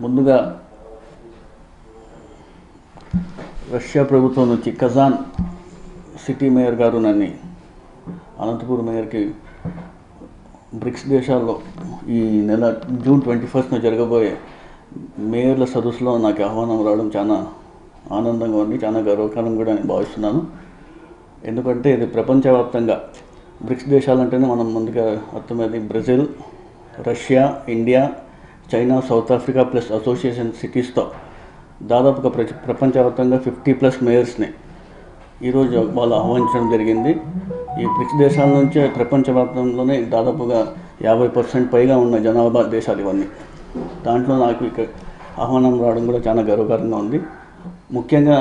ముందుగా రష్యా ప్రభుత్వం నుంచి కజాన్ సిటీ మేయర్ గారు నన్ను అనంతపూర్ మేయర్కి బ్రిక్స్ దేశాల్లో ఈ నెల జూన్ ట్వంటీ ఫస్ట్న జరగబోయే మేయర్ల సదస్సులో నాకు ఆహ్వానం రావడం చాలా ఆనందంగా ఉంది చాలా గర్వకారం కూడా నేను భావిస్తున్నాను. ఎందుకంటే ఇది ప్రపంచవ్యాప్తంగా బ్రిక్స్ దేశాలంటేనే మనం ముందుగా అర్థమైంది Brazil Russia India China South Africa plus association సిటీస్తో దాదాపుగా ప్ర ప్రపంచవ్యాప్తంగా ఫిఫ్టీ ప్లస్ మేయర్స్ని ఈరోజు వాళ్ళు ఆహ్వానించడం జరిగింది. ఈ బ్రిక్స్ దేశాల నుంచే ప్రపంచవ్యాప్తంలోనే దాదాపుగా యాభై పర్సెంట్ పైగా ఉన్న జనాభా దేశాలు ఇవన్నీ. దాంట్లో నాకు ఇక ఆహ్వానం రావడం కూడా చాలా గర్వకారంగా ఉంది. ముఖ్యంగా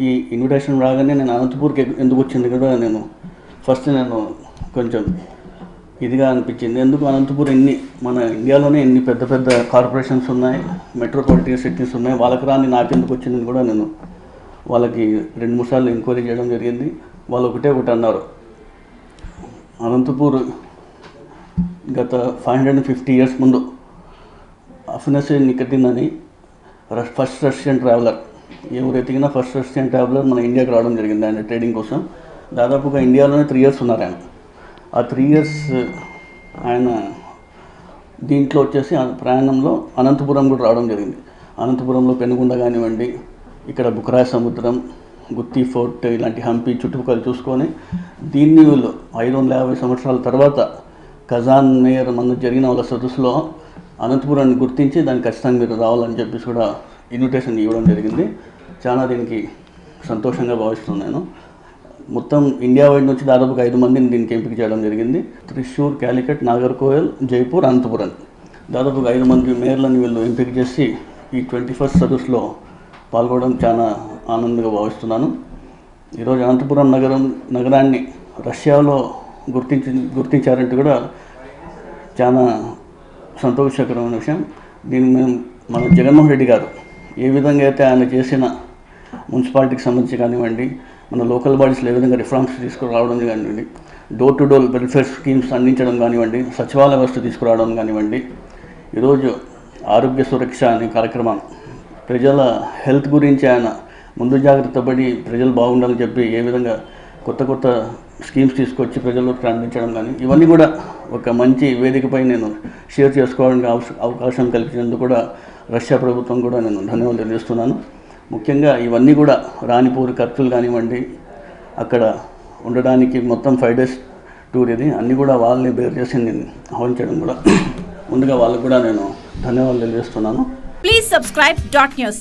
ఈ ఇన్విటేషన్ రాగానే నేను అనంతపూర్కి ఎందుకు వచ్చింది కదా నేను ఫస్ట్ నేను కొంచెం ఇదిగా అనిపించింది. ఎందుకు అనంతపూర్ ఎన్ని మన ఇండియాలోనే ఎన్ని పెద్ద పెద్ద కార్పొరేషన్స్ ఉన్నాయి మెట్రోపాలిటన్ సిటీస్ ఉన్నాయి వాళ్ళకి రాని నాకెందుకు వచ్చిందని కూడా నేను వాళ్ళకి రెండు మూడు సార్లు ఎంక్వైరీ చేయడం జరిగింది. వాళ్ళు ఒకటే ఒకటి అన్నారు. అనంతపూర్ గత five hundred and fifty years ముందు అఫినసే నికటిన్ అని రష్ ఫస్ట్ రష్యన్ ట్రావెలర్ ఎవరు ఎతికినా ఫస్ట్ రష్యన్ ట్రావెలర్ మన ఇండియాకి రావడం జరిగింది ఆయన ట్రేడింగ్ కోసం. దాదాపుగా ఇండియాలోనే త్రీ ఇయర్స్ ఉన్నారు ఆయన. ఆ త్రీ ఇయర్స్ ఆయన దీంట్లో వచ్చేసి ప్రయాణంలో అనంతపురం కూడా రావడం జరిగింది. అనంతపురంలో పెనుగొండ కానివ్వండి ఇక్కడ బుకరాయ సముద్రం గుత్తి ఫోర్ట్ ఇలాంటి హంపి చుట్టుపక్కల చూసుకొని దీన్ని వీళ్ళు ఐదు వందల యాభై సంవత్సరాల తర్వాత ఖజాన్ మేయర్ మన జరిగిన వాళ్ళ సదస్సులో అనంతపురాన్ని గుర్తించి దాన్ని ఖచ్చితంగా మీరు రావాలని చెప్పేసి కూడా ఇన్విటేషన్ ఇవ్వడం జరిగింది. చాలా దీనికి సంతోషంగా భావిస్తున్నాను మొత్తం ఇండియా వైడ్ నుంచి దాదాపుగా ఐదు మందిని దీనికి ఎంపిక చేయడం జరిగింది. త్రిశూర్ క్యాలికట్ నాగర్కోయల్ జైపూర్ అనంతపురం. దాదాపుగా ఐదు మంది మేయర్లను వీళ్ళు ఎంపిక చేసి ఈ ట్వంటీ ఫస్ట్ సర్వీస్లో పాల్గొనడం చాలా ఆనందంగా భావిస్తున్నాను. ఈరోజు అనంతపురం నగరం నగరాన్ని రష్యాలో గుర్తించి గుర్తించారంటే కూడా చాలా సంతోషకరమైన విషయం. దీన్ని మేము మన జగన్మోహన్ రెడ్డి గారు ఏ విధంగా అయితే ఆయన చేసిన మున్సిపాలిటీకి సంబంధించి కానివ్వండి మన లోకల్ బాడీస్లో ఏ విధంగా రిఫార్మ్స్ తీసుకురావడం కానివ్వండి door to door welfare schemes అందించడం కానివ్వండి సచివాలయ వ్యవస్థ తీసుకురావడం కానివ్వండి ఈరోజు ఆరోగ్య సురక్ష అనే కార్యక్రమం ప్రజల హెల్త్ గురించి ఆయన ముందు జాగ్రత్త పడి ప్రజలు బాగుండాలని చెప్పి ఏ విధంగా కొత్త కొత్త స్కీమ్స్ తీసుకొచ్చి ప్రజల్లోకి అందించడం కానీ ఇవన్నీ కూడా ఒక మంచి వేదికపై నేను షేర్ చేసుకోవడానికి అవకాశం కల్పించినందుకు కూడా రష్యా ప్రభుత్వం కూడా నేను ధన్యవాదాలు తెలియజేస్తున్నాను. ముఖ్యంగా ఇవన్నీ కూడా రాణిపూర్ ఖర్చులు కానివ్వండి అక్కడ ఉండడానికి మొత్తం ఫైవ్ డేస్ టూర్ ఇది. అన్నీ కూడా వాళ్ళని బేర్ చేసి నేను ఆహ్వానించడం కూడా. ముందుగా వాళ్ళకు కూడా నేను ధన్యవాదాలు తెలియజేస్తున్నాను. Please subscribe dot news